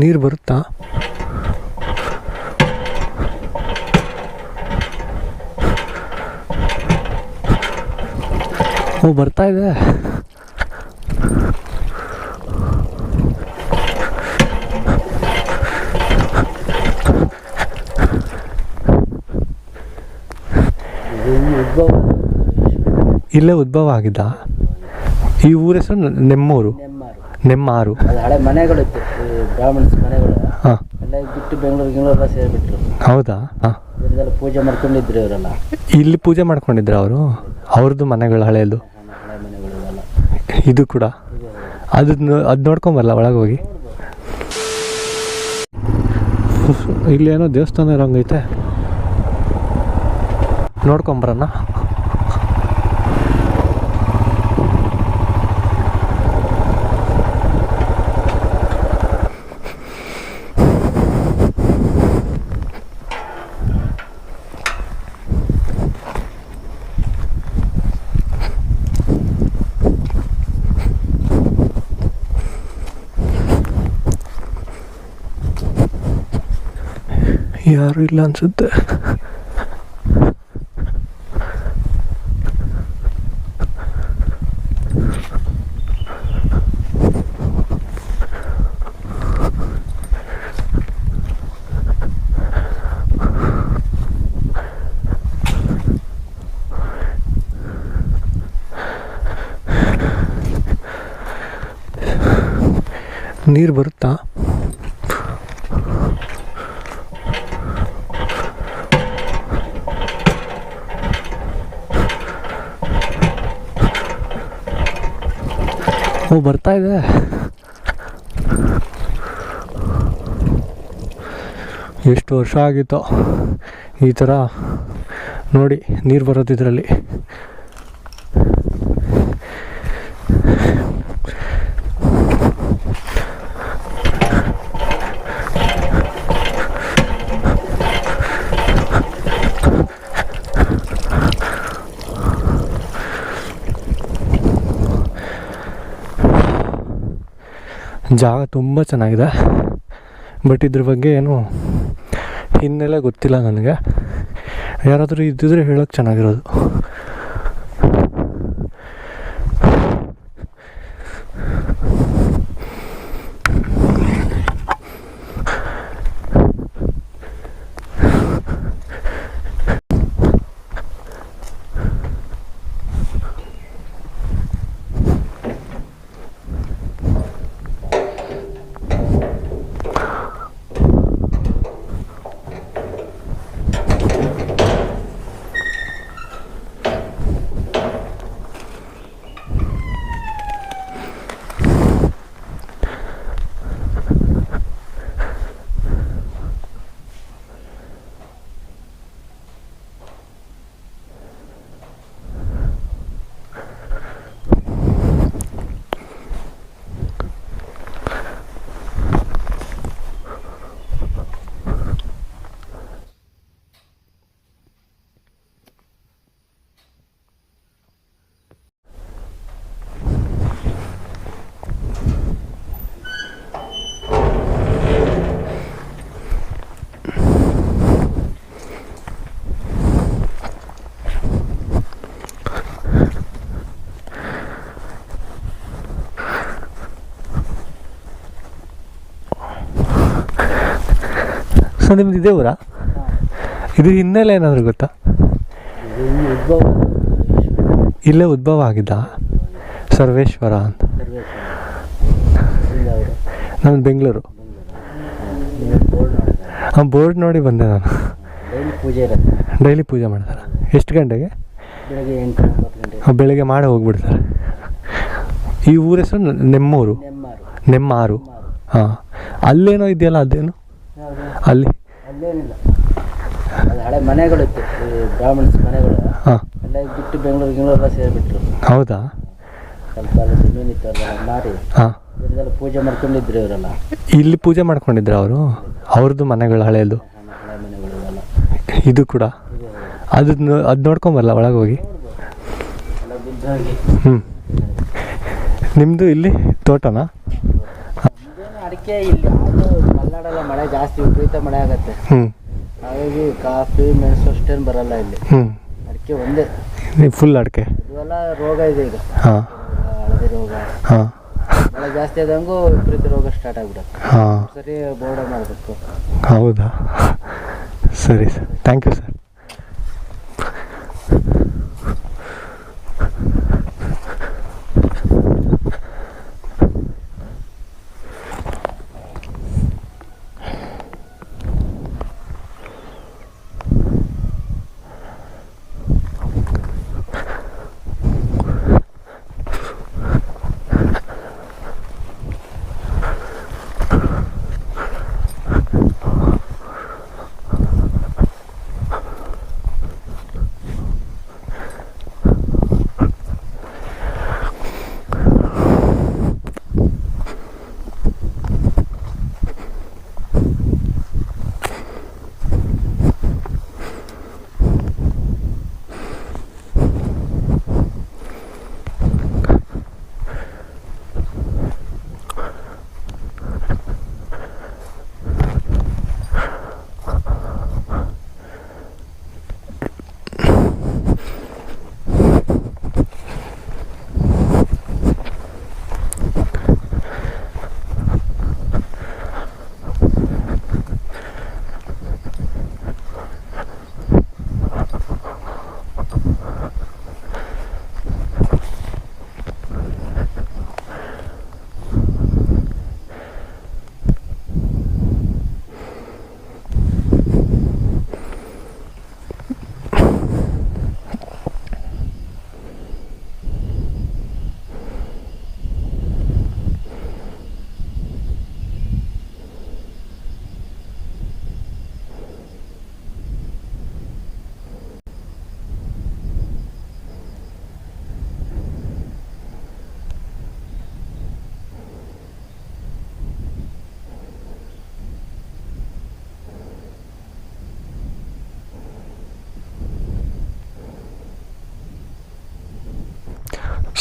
ನೀರು ಬರುತ್ತಾ? ಓ ಬರ್ತಾ ಇದೆ. ಇಲ್ಲೇ ಉದ್ಭವ ಆಗಿದ್ದ? ಈ ಊರ ಹೆಸರು ನೆಮ್ಮೂರು? ನೆಮ್ಮಾರು. ಮನೆಗಳಿತ್ತು ಬ್ರಾಹ್ಮಣ್ಸ್ ಮನೆಗಳು. ಹಾಂ. ಎಲ್ಲ ಬಿಟ್ಟು ಬೆಂಗಳೂರು ಗಿಂಗಳೂರೆಲ್ಲ ಸೇರಿಬಿಟ್ರು. ಹೌದಾ? ಹಾಂ. ಪೂಜೆ ಮಾಡ್ಕೊಂಡಿದ್ರು ಇವರೆಲ್ಲ. ಇಲ್ಲಿ ಪೂಜೆ ಮಾಡ್ಕೊಂಡಿದ್ರು ಅವರು? ಅವ್ರದ್ದು ಮನೆಗಳು ಹಳೆಯದು? ಹಳೆ ಮನೆಗಳು ಇವೆಲ್ಲ. ಇದು ಕೂಡ? ಅದು ಅದು ನೋಡ್ಕೊಂಬರಲ್ಲ ಒಳಗೆ ಹೋಗಿ? ಇಲ್ಲಿ ಏನೋ ದೇವಸ್ಥಾನ ಇರೋಂಗೈತೆ. ನೋಡ್ಕೊಂಬರಣ್ಣ ಯಾರು ಇಲ್ಲ ಅನ್ಸುತ್ತೆ ನೀರು ಬರುತ್ತಾ ಓ ಬರ್ತಾ ಇದೆ. ಎಷ್ಟು ವರ್ಷ ಆಗಿತ್ತು ಈ ಥರ ನೋಡಿ ನೀರು ಬರೋದು ಇದರಲ್ಲಿ. ಜಾಗ ತುಂಬ ಚೆನ್ನಾಗಿದೆ. ಬಟ್ ಇದ್ರ ಬಗ್ಗೆ ಏನು ಹಿನ್ನೆಲೆ ಗೊತ್ತಿಲ್ಲ ನನಗೆ. ಯಾರಾದರೂ ಇದ್ದಿದ್ರೆ ಹೇಳೋಕ್ಕೆ ಚೆನ್ನಾಗಿರೋದು. ಸೊ ನಿಮ್ದು ಇದೇ ಊರಾ? ಇದು ಹಿನ್ನೆಲೆ ಏನಾದರೂ ಗೊತ್ತಾ? ಇಲ್ಲೇ ಉದ್ಭವ ಆಗಿದ್ದ? ಸರ್ವೇಶ್ವರ ಅಂತ. ನಾನು ಬೆಂಗಳೂರು. ಹಾಂ ಬೋರ್ಡ್ ನೋಡಿ ಬಂದೆ ನಾನು. ಡೈಲಿ ಪೂಜೆ ಮಾಡ್ತಾರೆ. ಎಷ್ಟು ಗಂಟೆಗೆ? ಬೆಳಗ್ಗೆ ಮಾಡಿ ಹೋಗ್ಬಿಡ್ತಾರೆ. ಈ ಊರ ಹೆಸರು ನೆಮ್ಮಾರು. ನೆಮ್ಮಾರು. ಹಾಂ. ಅಲ್ಲೇನೋ ಇದೆಯಲ್ಲ ಅದೇನು? ಅಲ್ಲಿ ಅಲ್ಲೇನಿಲ್ಲ ಅದು ಹಳೆ ಮನೆಗಳಿತ್ತು ಈ ಬ್ರಾಹ್ಮಣ್ಸ್ ಮನೆಗಳು. ಹಾಂ. ಎಲ್ಲ ಬಿಟ್ಟು ಬೆಂಗಳೂರು ಗಿಂಗಳೂರೆಲ್ಲ ಸೇರಿಬಿಟ್ರು. ಹೌದಾ? ಸ್ವಲ್ಪ ಎಲ್ಲ ಜಮೀನಿತ್ತು ಅದೆಲ್ಲ ಮಾರಿ. ಹಾಂ. ಇದೆಲ್ಲ ಪೂಜೆ ಮಾಡ್ಕೊಂಡಿದ್ರು ಇವರೆಲ್ಲ. ಇಲ್ಲಿ ಪೂಜೆ ಮಾಡ್ಕೊಂಡಿದ್ರು ಅವರು? ಅವ್ರದ್ದು ಮನೆಗಳು ಹಳೆಯದು? ಹಳೆ ಮನೆಗಳು ಇವೆಲ್ಲ. ಇದು ಕೂಡ? ಅದು ಅದು ನೋಡ್ಕೊಂಬರಲ್ಲ ಒಳಗೆ ಹೋಗಿ. ಎಲ್ಲ ಬಿದ್ದೋಗಿ ಹ್ಞೂ ನಿಮ್ಮದು ಇಲ್ಲಿ ತೋಟನಾ? ಅಡಿಕೆ ಇಲ್ಲಿ ಯಾವುದು ಮಲೆನಾಡೆಲ್ಲ ಮಳೆ ಜಾಸ್ತಿ ವಿಪರೀತ ಮಳೆ ಆಗತ್ತೆ. ಹಾಗಾಗಿ ಕಾಫಿ ಮೆಣಸು ಅಷ್ಟೇನು ಬರಲ್ಲ ಇಲ್ಲಿ. ಅಡಿಕೆ ಒಂದೇ. ಫುಲ್ ಅಡಿಕೆ. ಇವೆಲ್ಲ ರೋಗ ಇದೆ ಈಗ. ಹಾಂ. ಹಳದಿ ರೋಗ. ಹಾಂ. ಮಳೆ ಜಾಸ್ತಿ ಆದಂಗೂ ವಿಪರೀತ ರೋಗ ಸ್ಟಾರ್ಟ್ ಆಗ್ಬಿಡುತ್ತೆ. ಹಾಂ. ಸರಿ ಬೋರ್ಡ ಮಾಡಬೇಕು. ಹೌದಾ? ಸರಿ sir. Thank you sir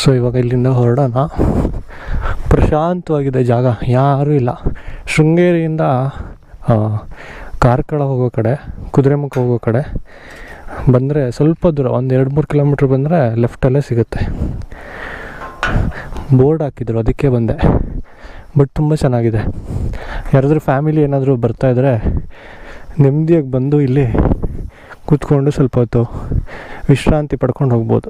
so ಇವಾಗ ಇಲ್ಲಿಂದ ಹೊರಡೋಣ. ಪ್ರಶಾಂತವಾಗಿದೆ ಜಾಗ, ಯಾರೂ ಇಲ್ಲ. ಶೃಂಗೇರಿಯಿಂದ ಕಾರ್ಕಳ ಹೋಗೋ ಕಡೆ, ಕುದುರೆಮುಖ ಹೋಗೋ ಕಡೆ ಬಂದರೆ ಸ್ವಲ್ಪ ದೂರ, ಒಂದು ಎರಡು ಮೂರು ಕಿಲೋಮೀಟ್ರ್ ಬಂದರೆ ಲೆಫ್ಟಲ್ಲೇ ಸಿಗುತ್ತೆ. ಬೋರ್ಡ್ ಹಾಕಿದ್ರು, ಅದಕ್ಕೆ ಬಂದೆ. ಬಟ್ ತುಂಬ ಚೆನ್ನಾಗಿದೆ. ಯಾರಾದರೂ ಫ್ಯಾಮಿಲಿ ಏನಾದರೂ ಬರ್ತಾಯಿದ್ರೆ ನೆಮ್ಮದಿಯಾಗಿ ಬಂದು ಇಲ್ಲಿ ಕೂತ್ಕೊಂಡು ಸ್ವಲ್ಪ ಹೊತ್ತು ವಿಶ್ರಾಂತಿ ಪಡ್ಕೊಂಡು ಹೋಗ್ಬೋದು.